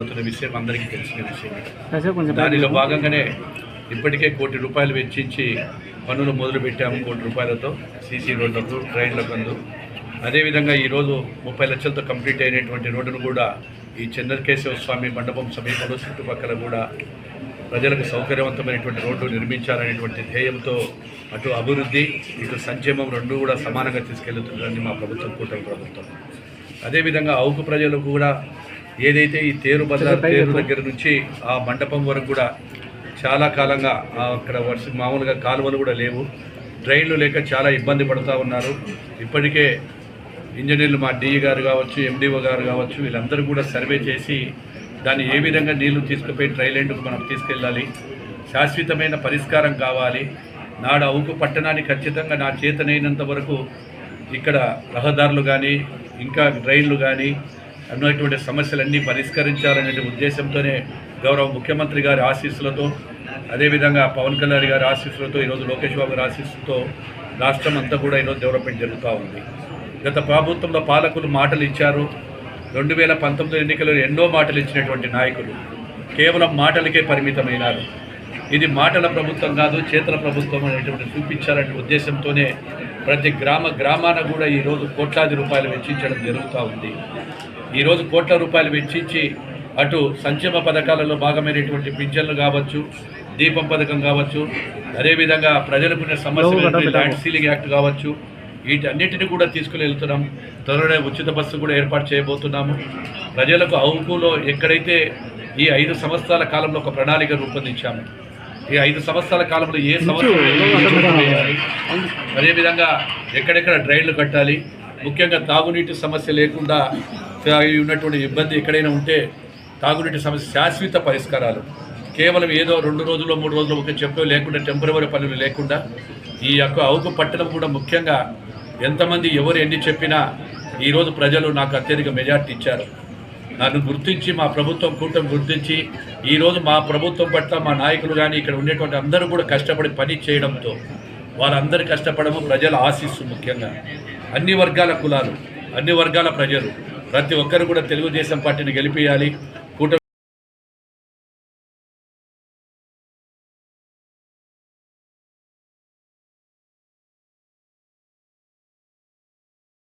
అవుతున్న విషయం అందరికీ తెలిసిన విషయం దానిలో భాగంగానే ఇప్పటికే కోటి రూపాయలు వెచ్చించి పనులు మొదలు పెట్టాము కోటి రూపాయలతో సీసీ రోడ్లకు ట్రైన్లకు అందు. అదేవిధంగా ఈరోజు ముప్పై లక్షలతో కంప్లీట్ అయినటువంటి రోడ్డును కూడా ఈ చంద్రకేశవ స్వామి మండపం సమీపంలో చుట్టుపక్కల కూడా ప్రజలకు సౌకర్యవంతమైనటువంటి రోడ్డు నిర్మించాలనేటువంటి ధ్యేయంతో అటు అభివృద్ధి ఇటు సంక్షేమం రెండు కూడా సమానంగా తీసుకెళ్తుందని మా ప్రభుత్వం కూటమి ప్రభుత్వం. అదేవిధంగా అవుకు ప్రజలకు కూడా ఏదైతే ఈ తేరు బజార్ తేరు దగ్గర నుంచి ఆ మండపం వరకు కూడా చాలా కాలంగా అక్కడ వర్ష మామూలుగా కాలువలు కూడా లేవు. ట్రైన్లు లేక చాలా ఇబ్బంది పడుతూ ఉన్నారు. ఇప్పటికే ఇంజనీర్లు మా డిఈ గారు కావచ్చు ఎండిఓ గారు కావచ్చు వీళ్ళందరూ కూడా సర్వే చేసి దాన్ని ఏ విధంగా నీళ్ళు తీసుకుపోయి ట్రైలెండ్కు మనం తీసుకెళ్ళాలి శాశ్వతమైన పరిష్కారం కావాలి నాడు అవుకు పట్టణానికి ఖచ్చితంగా నా చేతనైనంత వరకు ఇక్కడ రహదారులు కానీ ఇంకా రైళ్ళు కానీ ఉన్నటువంటి సమస్యలన్నీ పరిష్కరించాలనే ఉద్దేశంతోనే గౌరవ ముఖ్యమంత్రి గారి ఆశీస్సులతో అదేవిధంగా పవన్ కళ్యాణ్ గారి ఆశీస్సులతో ఈరోజు లోకేష్ బాబు గారి ఆశీస్సులతో రాష్ట్రం అంతా కూడా ఈరోజు డెవలప్మెంట్ జరుగుతూ ఉంది. గత ప్రభుత్వంలో పాలకులు మాటలు ఇచ్చారు. రెండు వేల పంతొమ్మిది ఎన్నికల్లో ఎన్నో మాటలు ఇచ్చినటువంటి నాయకులు. కేవలం మాటలకే పరిమితమైనారు. ఇది మాటల ప్రభుత్వం కాదు చేతల ప్రభుత్వం అనేటువంటి చూపించాలనే ఉద్దేశంతోనే ప్రతి గ్రామ గ్రామాన కూడా ఈరోజు కోట్లాది రూపాయలు వెచ్చించడం జరుగుతూ ఉంది. ఈరోజు కోట్ల రూపాయలు వెచ్చించి అటు సంక్షేమ పథకాలలో భాగమైనటువంటి పింఛన్లు కావచ్చు దీపం పథకం కావచ్చు అదేవిధంగా ప్రజలకు సమస్యలు ల్యాండ్ సీలింగ్ యాక్ట్ కావచ్చు వీటన్నిటిని కూడా తీసుకుని వెళ్తున్నాం త్వరలోనే ఉచిత బస్సు కూడా ఏర్పాటు చేయబోతున్నాము. ప్రజలకు అవుకులో ఎక్కడైతే ఈ ఐదు సంవత్సరాల కాలంలో ఒక ప్రణాళిక రూపొందించాము ఈ ఐదు సంవత్సరాల కాలంలో ఏ సంవత్సరం వేయాలి అదేవిధంగా ఎక్కడెక్కడ డ్రైన్లు కట్టాలి ముఖ్యంగా తాగునీటి సమస్య లేకుండా ఉన్నటువంటి ఇబ్బంది ఎక్కడైనా ఉంటే తాగునీటి సమస్య శాశ్వత పరిష్కారాలు. కేవలం ఏదో రెండు రోజులు మూడు రోజులు ఒక చెప్పు లేకుండా టెంపరవరీ పనులు లేకుండా ఈ యొక్క అవుకు పట్టణం కూడా ముఖ్యంగా ఎంతమంది ఎవరు ఎన్ని చెప్పినా ఈరోజు ప్రజలు నాకు అత్యధిక మెజార్టీ ఇచ్చారు. నన్ను గుర్తించి మా ప్రభుత్వం కూటమి గుర్తించి ఈరోజు మా ప్రభుత్వం పట్ల మా నాయకులు కానీ ఇక్కడ ఉండేటువంటి అందరూ కూడా కష్టపడి పని చేయడంతో వాళ్ళందరూ కష్టపడము ప్రజల ఆశీస్సు ముఖ్యంగా. అన్ని వర్గాల కులాలు అన్ని వర్గాల ప్రజలు ప్రతి ఒక్కరు కూడా తెలుగుదేశం పార్టీని గెలిపించాలి